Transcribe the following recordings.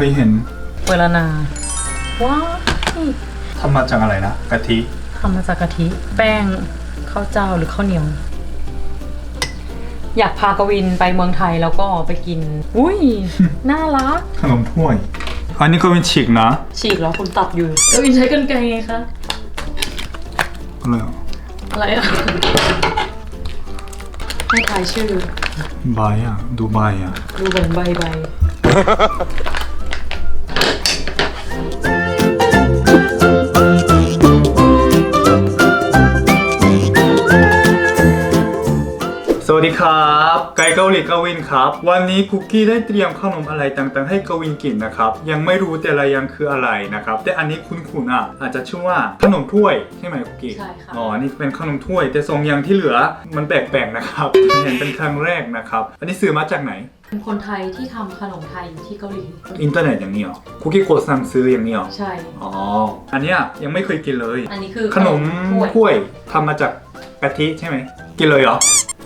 เคยเห็นเวลานาว้าวทำมาจากอะไรนะกะทิทำมาจากกะทิ แป้งข้าวเจ้าหรือข้าวเหนียว อยากพากวินไปเมืองไทยแล้วก็ไปกิน อุ้ย น่ารัก ขนมถ้วย อันนี้ก็เป็นฉีกนะฉีกแล้วคุณตัดอยู่กวินใช้กันไกรไงคะอะไรอะอะไรอะให้ทายชื่อ ใบอะ ดูใบอะ ดูเหมือนใบใบ ดีครับ ไก่เกาหลีกวินครับ วันนี้คุกกี้ได้เตรียมขนมอะไรต่างๆ ให้กวินกินนะครับ ยังไม่รู้แต่ละอย่างคืออะไรนะครับ แต่อันนี้คุ้นๆอะ อาจจะชื่อว่าขนมถ้วยใช่ไหมคุกกี้ ใช่ค่ะ อ๋อ นี่เป็นขนมถ้วย แต่ทรงอย่างที่เหลือมันแปลกๆนะครับ เห็นเป็นครั้งแรกนะครับ อันนี้ซื้อมาจากไหน เป็นคนไทยที่ทำขนมไทยอยู่ที่เกาหลี อินเทอร์เน็ตอย่างนี้เหรอ คุกกี้กดสั่งซื้ออย่างนี้เหรอ ใช่ อ๋อ อันเนี้ยยังไม่เคยกินเลย อันนี้คือขนมถ้วย ถ้วยทำมาจาก กะทิใช่ไหม กินเลยเหรอ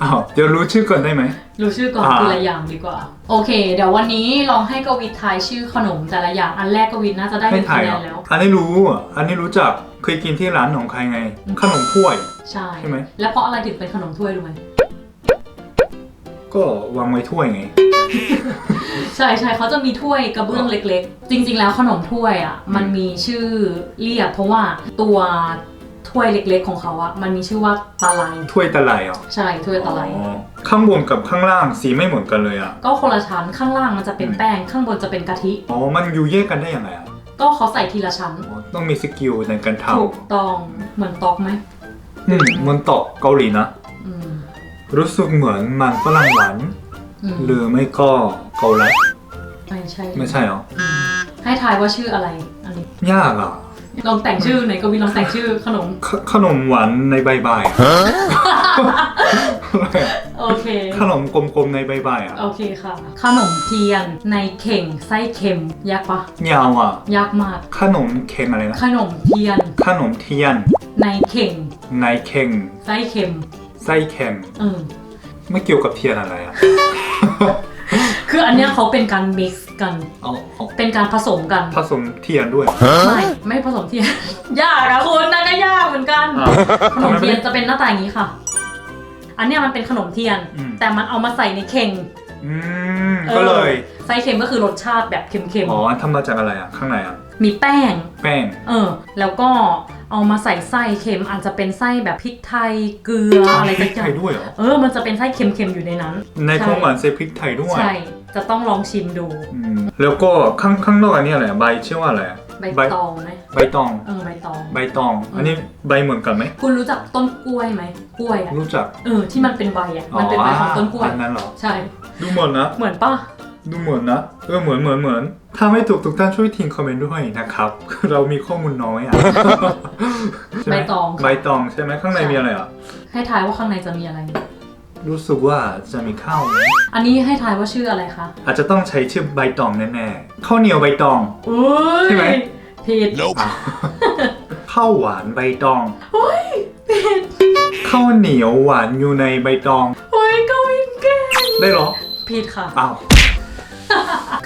อ้าวเดี๋ยวรู้ชื่อก่อนได้ไหม รู้ชื่อก่อนอ่า ทีละอย่างดีกว่า โอเค เดี๋ยววันนี้ลองให้กวินทายชื่อขนมแต่ละอย่างอันแรกกวินน่าจะได้หไม่นึ่งถ่าคะยแนเหรอนแล้ว อันนี้รู้อะอันนี้รู้จักเคยกินที่ร้านของใครไง ขนมถ้วย ใช่ ใช่ไหม แล้วเพราะอะไรถึงเป็นขนมถ้วยรู้ไหมก็วางไว้ถ้วยไง ใช่ใช่เขาจะมีถ้วยกระเบื้องเล็ก ๆ จริง ๆ แล้วขนมถ้วยอะมันมีชื่อเรียกเพราะว่าตัว ถ้วยเล็กๆของเขาอะมันมีชื่อว่าตะไลถ้วยตะไลเหรอะใช่ถ้วยตะไลข้างบนกับข้างล่างสีไม่เหมือนกันเลยอะก็คนละชั้นข้างล่างมันจะเป็นแป้งข้างบนจะเป็นกะทิ อ๋อมันอยู่แยกกันได้ยังไงอะก็เขาใส่ทีละชั้น อ๋อต้องมีสกิลในการทถูกต้องเหมือนตอกไหมำอืมเหมันตอกเกาหลีนะอืมรู้สึกเหมือนมันฝรั่งหวานอืมหรือไม่ก็เกาลัดไม่ใช่ไม่ใช่เหรออืมให้ทายว่าชื่ออะไรอันนี้ยากอะ ลองแต่งชื่อหน่อยกวินลองแต่งชื่อขนม ขขนมหวานในใบใบายอะไรอะโอเค ขนมกลมๆในใบใบายอะโอเคค่ะ ขนมเทียนในเข่งไส้เค็มยากปะยาวอะ ยากมาก ขนมเค็งอะไรนะ ขนมเทียนขนมเทียนในเข่งในเค็งไส้เค็มไส้เค็มเออไม่เกี่ยวกับเทียนอะไรอะ คืออันเนี้ยเขาเป็นการ mix กัน เอาเอาเป็นการผสมกัน ผสมเทียนด้วย ไม่ ไม่ผสมเทียน ยากอะคุณนั่นก็ยากเหมือนกันอ้าวขนมเทียนจะเป็นหน้าตาอย่างนี้ค่ะ อันเนี้ยมันเป็นขนมเทียน อืม แต่มันเอามาใส่ในเข่งอืมออก็เลยไส้เค็มก็คือรสชาติแบบเค็มอ๋อทำมาจากอะไรอะ ข้างในอะ ๆ มีแป้ง แป้ง เออ แล้วก็เอามาใส่ไส้เค็มอาจจะเป็นไส้แบบพริกไทยเกลืออะไรพริสักกอไทย่างยด้วยเหรอ เออ มันจะเป็นไส้เค็มๆอยู่ในนั้นในใช่ ของหวานใส่พริกไทยด้วย ใช่ จะต้องลองชิมดู อืมแล้วก็ข้างข้างนอกอันนี้อะไรอะใบชื่อว่าอะไรอะใบตองไหมใบตอง เออใบตอง ใบตอง อันนี้ใบเหมือนกันไหมคุณรู้จักต้นกล้วยไหมกล้วยอะรู้จักเออที่มันเป็นใบอะมันเป็นใบของต้นกล้วย อันนั้นเหรอ ใช่ ดูเหมือนนะ เหมือนปะดูเหมือนนะ เออเหมือนเหมือนเหมือน ถ้าไม่ถูกทุกท่านช่วยทิ้งคอมเมนต์ด้วยนะครับ เรามีข้อมูลน้อยอะใช่ไหใบมตอง ใบตองใช่ไหมข้างในมีอะไรอะ ให้ทายว่าข้างในจะมีอะไร รู้สึกว่าจะมีข้าวไหมอันนี้ให้ทายว่าชื่ออะไรคะอาจจะต้องใช้ชื่อใบตองแน่ๆข้าวเหนียวใบตอง อุ้ยใช่ไหม ผิด อ้าวข้าวหวานใบตองอุ้ยผิดข้าวเหนียวหวานอยู่ในใบตอง อุ้ยกวินเก่งได้เหรอผิดค่ะ อ้าว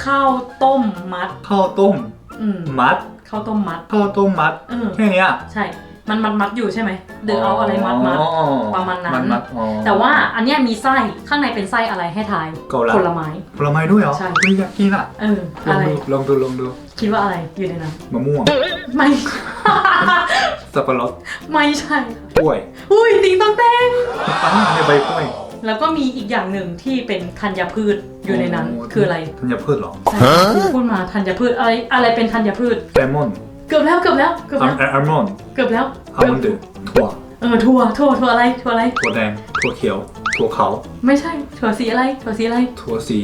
ข้าวต้มมัด ข้าวต้มอืมมัดข้าวต้มมัดข้าวต้มมัด เออ แค่เนี้ยใช่ มันมัดมัดอยู่ใช่ไหมหรือเอาอะไรมัดมัดอ๋อประมาณนั้นมัดมัดอ๋อแต่ว่าอันเนี้ยมีไส้ข้างในเป็นไส้อะไรให้ทายเกาลัดผลไม้ผลไม้ด้วยเหรอใช่เฮ้ยอยากกินอะเออลออะงไรดูลองดูลองดู คิดว่าอะไรอยู่ในนั้นมะม่วงไม่สับปะรดไม่ใช่กล้วยอุ้ยติงต้องเต้งอ้าวในใบกล้วยแล้วก็มีอีกอย่างหนึ่งที่เป็นธัญพืชอยู่ในนั้นโคืออะไรธัญพืชเหรอใช่พูดมาธัญพืชอะไรอะไรเป็นธัญพืชเลมอน เกือบแล้วเกือบแล้วเกือบอัแล้วลอัลมอนด์เกือบแล้วอัลมอนด์ถั่วเออถั่วถั่วถั่วอะไรถั่วอะไร ถั่วแดงถั่วเขียวถั่วขาวไม่ใช่ถั่วสีอะไรถั่วสีอะไรถั่วสี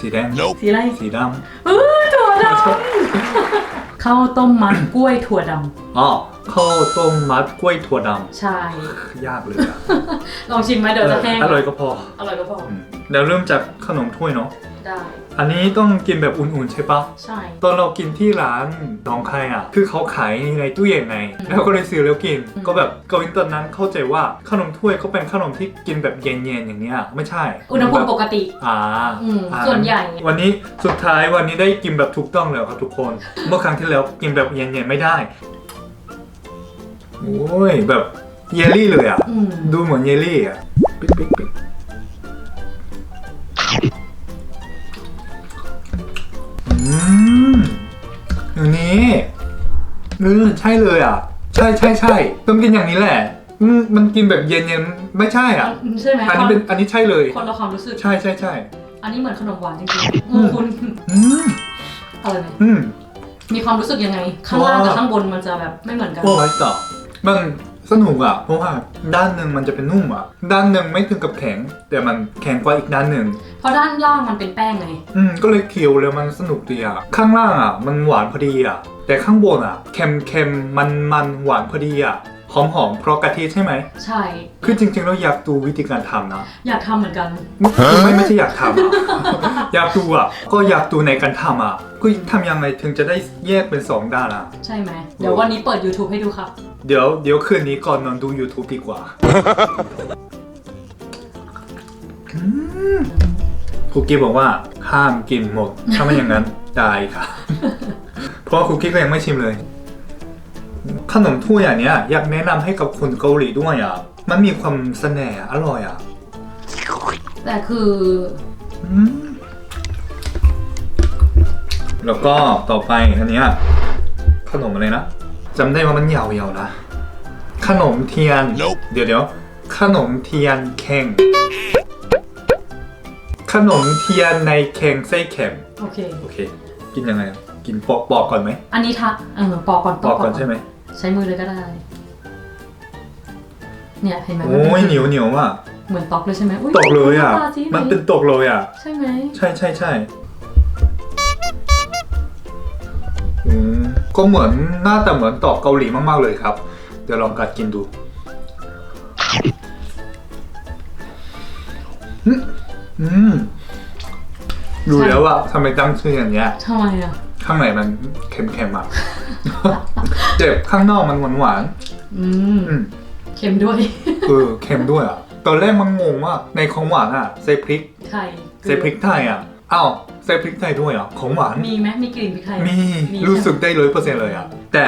สีแดงสีอะไรสีดเออถั่วดำข้าวต้มมัดกล้วยถั่วดำอ๋อข้าวต้มมัดกล้วยถั่วดำใช่ำยากเลยอะลองชิมไหมเดี๋ยวจะแห้งอร่อยก็พออร่อยก็พออืมเดี๋ยวเริ่มจากขนมถ้วยเนาะ ได้ อันนี้ต้องกินแบบอุ่นๆใช่ปะใช่ ตอนเรากินที่ร้านน้องใครอะ คือเขาขายในตู้เย็นไง อืมแล้วก็เลยซื้อแล้วกิน อืม ก็แบบกวินตอนนั้นเข้าใจว่าขนมถ้วยเขาเป็นขนมที่กินแบบเย็นๆอย่างเนี้ยไม่ใช่อุณหภูมิแบบปกติ อ่าอืมอ่า ส่วนใหญ่ วันนี้สุดท้ายวันนี้ได้กินแบบถูกต้องแล้วครับทุกคน เมื่อครั้งที่แล้วกินแบบเย็นๆไม่ได้โอ้ยแบบเยลลี่เลยอะ อืม ดูเหมือนเยลลี่อะปิ๊กปิ๊กปิ๊ก มอย่างนี้เออใช่เลยอะ ใช่ใช่ใช่ต้องกินอย่างนี้แหละอืมมันกินแบบเย็นๆไม่ใช่อะ ใช่ไหมอันนี้เป็นอันนี้ใช่เลย คนละความรู้สึก ใช่ใช่ใช่อันนี้เหมือนขนมหวานจริงอืมๆคุณอืมอะไรไหมอืม มีความรู้สึกยังไง ข้างล่างกับว้าวข้างบนมันจะแบบไม่เหมือนกัน โอ้ยต่อมัน สนุกอะ เพราะว่าด้านหนึ่งมันจะเป็นนุ่มอะ ด้านหนึ่งไม่ถึงกับแข็ง แต่มันแข็งกว่าอีกด้านหนึ่ง เพราะด้านล่างมันเป็นแป้งไง อืม ก็เลยเคี้ยวแล้วมันสนุกดีอะ ข้างล่างอะ มันหวานพอดีอะ แต่ข้างบนอะ เค็มเค็มมันมันหวานพอดีอะ หอมหอมเพราะกะทิใช่ไหม ใช่ คือจริงๆเราอยากดูวิธีการทำนะอยากทำเหมือนกันคือไม่ไม่ใช่อยากทำอะอยากดูอะ ก็อยากดูในการทำอะก็ทำยังไงถึงจะได้แยกเป็นสองด้านอะ ใช่ไหม เดี๋ยววันนี้เปิด YouTube ให้ดูครับ เดี๋ยวเดี๋ยวคืนนี้ก่อนนอนดู YouTube ดีกว่าอืมคุกกี้บอกว่าห้ามกินหมด ถ้าไม่อย่างนั้นตายค่ะ เพราะว่าคุกกี้ก็ยังไม่ชิมเลย ขนมถ้วยอันเนี้ยอยากแนะนำให้กับคนเกาหลีด้วยอะ มันมีความเสน่ห์อะอร่อยอะแต่คืออืมแล้วก็ต่อไปอันเนี้ยขนมอะไรนะจำได้ว่ามันยาวๆนะ ขนมเทียน Nope เดี๋ยวเดี๋ยวขนมเทียนเข่ง ขนมเทียนในเข่งไส้เข็ม โอเค โอเค กินยังไงอะกินปอกปอกก่อนไหม อันนี้ทะเออปอกก่อนปอกก่อนใช่ไหม ใช้มือเลยก็ได้ เนี่ยเห็นไหมโอ้ยเหนียวเหนียวอะเหมือนตอกเลยใช่ไหมอุ๊ตกเลยอะตาสิมันเป็นตกเลยอะ ใช่ไหม ใช่ใช่ใช่อืมก็เหมือนหน้าแต่เหมือนตอกเกาหลีมากๆเลยครับ เดี๋ยวลองกัดกินดูอืมอืมดูแล้วอะทำไมตั้งชื่ออย่างเงี้ยทำไมอะ ข้างในมันเค็มๆอะเจ็บข้างนอกมันหวานอืมๆอืม เค็มด้วย เออเค็มด้วยอะตอนแรกมันงงว่าในของหวานอะใส่พริกไทยใส่พริกไทยอะอ้าวใส่พริกไทยด้วยอะของหวานมีไหมมีกลิ่นพริกไทยไหมีมีรู้สึกใช่ไหมได้ร้อยเปอร์เซ็นต์เลยอะแต่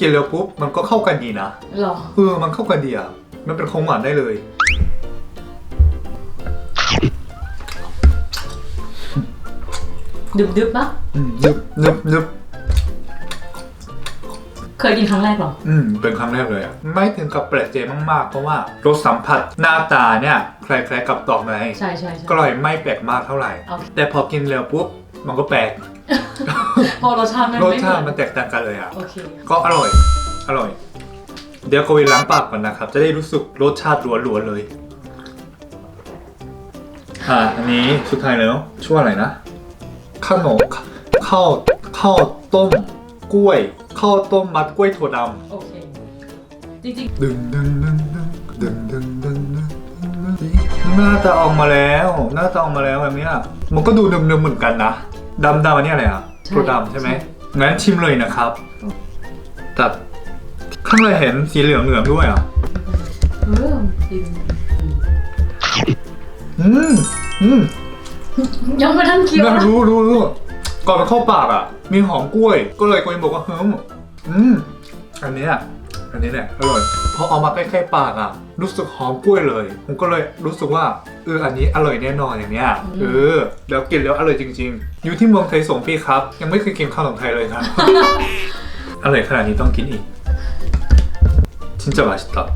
กินแล้วปุ๊บมันก็เข้ากันดีนะหรอ เออมันเข้ากันดีอะมันเป็นของหวานได้เลย ดึบดึบๆปะอืมนึบนึบนึบเคยกินครั้งแรกเหรอ อืม เป็นครั้งแรกเลยอะไม่ถึงกับแปลกใจมากๆ เพราะว่ารสสัมผัสหน้าตาเนี่ยคล้ายๆกับดอกไม้ใช่ใช่ใช่ก็เลยไม่แปลกมากเท่าไหร่ โอเค แต่พอกินแล้วปุ๊บมันก็แปลกพอรสชาติมันรสไม่เหชาติมืมัอนนแตกต่างกันเลยอะ โอเค ก็อร่อย อร่อย เดี๋ยวโควิดล้างปากก่อนนะครับ จะได้รู้สึกรสชาติล้วนๆเลย อ่า อันนี้สุดท้ายแล้วชื่อว่าอะไรนะ ขนมข้าวข้าวต้มกล้วยข้าวต้มมัดกล้วยถั่วดโอเค จริงำดึงดึงดึงดึงดึงดึงดึงดึงหน้าตาออกมาแล้วหน้าตาออกมาแล้วแบบเนี้ยมันก็ดูเดิมๆเหมือนกันนะดำดำอันนี้อะไรอะใช่ถั่วดำใช่ไหมใช่งั้นชิมเลยนะครับแต่ข้างในเห็นสีเหลืองเหลืองๆด้วยอะ ๆเออจริงอืม อืม ยังไม่ทันเคี้ยวน่านะรู้รู้รู้ก่อนมันเข้าปากอะ มีหอมกล้วย ก็เลยคนบอกว่าเฮ้มอืมอันเนี้ยอันนี้แหละอร่อยพอเอามาใกล้ๆปากอะ รู้สึกหอมกล้วยเลย ผมก็เลยรู้สึกว่าเอออันนี้อร่อยแน่นอนอย่างเนี้ยเออแล้วกินแล้วอร่อยจริง ๆ อยู่ที่เมืองไทยสองปีครับ ยังไม่เคยกินขนมไทยเลยครับอร่อยขนาดนี้ต้องกินอีกชินจะมาชิตะ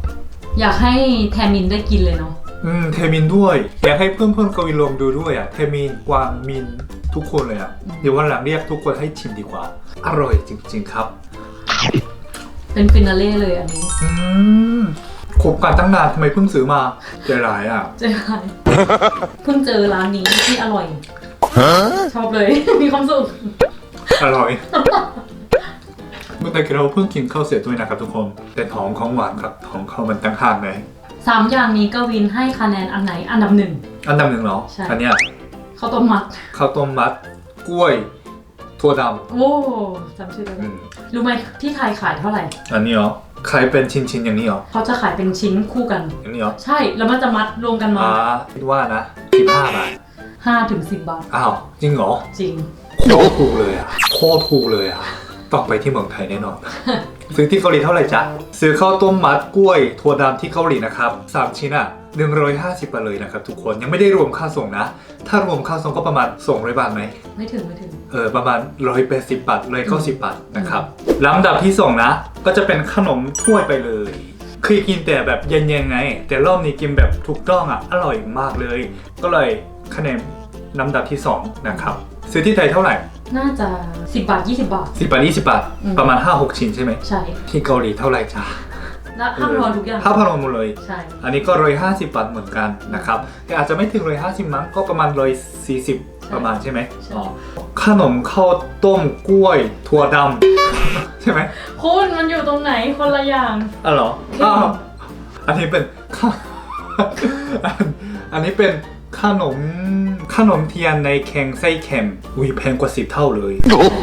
อยากให้แทมินได้กินเลยเนาะ อืมเทมินด้วยอยากให้เพื่อนเพื่อนๆกวินลองดูด้วยอะเทมินกวางมินทุกคนเลยอะเดี๋ยววันหลังเรียกทุกคนให้ชิมดีกว่า อร่อยจริง ๆ ครับเป็นฟินาเล่เลยอันนี้อืมคบกันตั้งนานทำไมเพิ่งซื้อมาใจร้ายอะเจอใครเพิ่งเจอร้านนี้ที่อร่อย ชอบเลย มีความสุข อร่อย เมื่อกี้เราเพิ่งกินข้าวเสร็จด้วยนะครับทุกคน แต่ท้องของหวานครับท้องเขามันตั้งห่างเลย สามอย่างนี้กวินให้คะแนนอันไหนอันดับหนึ่ง อันดับหนึ่งเหรอใช่ อันเนี้ยข้าวต้มมัด ข้าวต้มมัดกล้วยถั่วดโอ้จำชื่อได้ำไหมอืมรู้ไหมที่ไทยขายเท่าไหร่ อันนี้เหรอขายเป็นชิ้นๆอย่างนี้เหรอเขาจะขายเป็นชิ้นคู่กัน อย่างนี้เหรอใช่แล้วมันจะมัดรวมกันมาอ่าคิดว่านะสิบห้าบาทห้าถึงสิบบาทอ้าวจริงเหรอจริง โคตรถูกเลยอะโคตรถูกเลยอะต้องไปที่เมืองไทยแน่นอน ซื้อที่เกาหลีเท่าไหร่จ๊ะ ซื้อข้าวต้มมัดกล้วยถั่วดำที่เกาหลีนะครับสามชิ้นอะ150บาทเลยนะครับทุกคนยังไม่ได้รวมค่าส่งนะ ถ้ารวมค่าส่งก็ประมาณ200บาทไหมไม่ถึงไม่ถึงเออประมาณ 180บาทเลยก็10บาทนะครับลำดับที่สองนะ ก็จะเป็นขนมถ้วยไปเลยเคยกินแต่แบบเย็นๆไง แต่รอบนี้กินแบบถูกต้องอะอร่อยมากเลย ก็เลยคะแนนลำดับที่สองนะครับ ซื้อที่ไทยเท่าไหร่ น่าจะสิบบาทยี่สิบบาท สิบบาทยี่สิบบาท อืม ประมาณ5 6ชิ้นใช่ไหมใช่ที่เกาหลีเท่าไหร่จ้าและห้ามรอนทุกอย่าง ห้าพันวอนหมดเลย ใช่ อันนี้ก็ร้อยห้าสิบบาทเหมือนกันนะครับแต่อาจจะไม่ถึงร้อยห้าสิบมั้งก็ประมาณร้อยสี่สิบประมาณใช่ไหมใช่ อ๋อขนมข้าวต้มกล้วยถั่วดำ ใช่ไหมคุณมันอยู่ตรงไหนคนละอย่าง อ๋อเหรอเค็มอ้าวอันนี้เป็นข้าอันอันนี้เป็น ขนมขนมเทียนในแข็งไส้เค็มอุ้ยแพงกว่าสิบเท่าเลย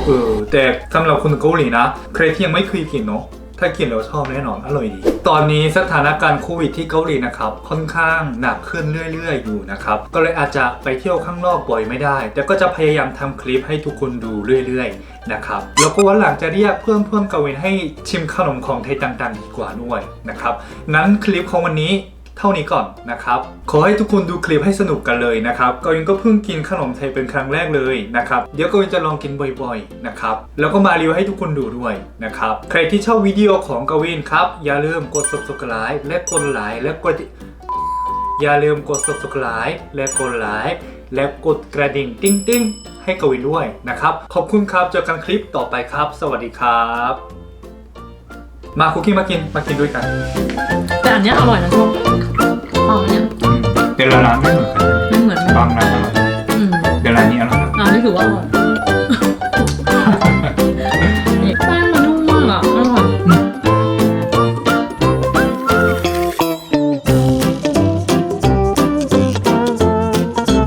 เออแต่สำหรับคนเกาหลีนะใครที่ยังไม่เคยกินเนาะถ้ากินแล้วชอบแน่นอนอร่อยดี ตอนนี้สถานการณ์โควิดที่เกาหลีนะครับค่อนข้างหนักขึ้นเรื่อยๆ อยู่นะครับ ก็เลยอาจจะไปเที่ยวข้างนอกบ่อยไม่ได้ แต่ก็จะพยายามทำคลิปให้ทุกคนดูเรื่อยๆนะครับแล้วก็วันหลังจะเรียกเพื่อนเพื่อนๆกวินให้ชิมขนมของไทยต่างๆ ดีกว่าด้วยนะครับนั้นคลิปของวันนี้ เท่านี้ก่อนนะครับ ขอให้ทุกคนดูคลิปให้สนุกกันเลยนะครับกวินก็เพิ่งกินขนมไทยเป็นครั้งแรกเลยนะครับ เดี๋ยวกวินจะลองกินบ่อยๆนะครับ แล้วก็มารีวิวให้ทุกคนดูด้วยนะครับ ใครที่ชอบวิดีโอของกวินครับ อย่าลืมกด subscribe และกดไลค์และกด อย่าลืมกด subscribe และกดไลค์และกดกระดิ่งติ้งติ้งให้กวินด้วยนะครับ ขอบคุณครับ เจอกันคลิปต่อไปครับ สวัสดีครับ มาคุกกี้มากินมากินด้วยกันแต่อันเนี้ยอร่อยนะชมอ๋ออันเนี้ยเดละร้านไม่เหมือนกันไม่เหมือนบางร้านอร่อยอืมานี้อร่อยะอ่านี่ถือว่าอร่อย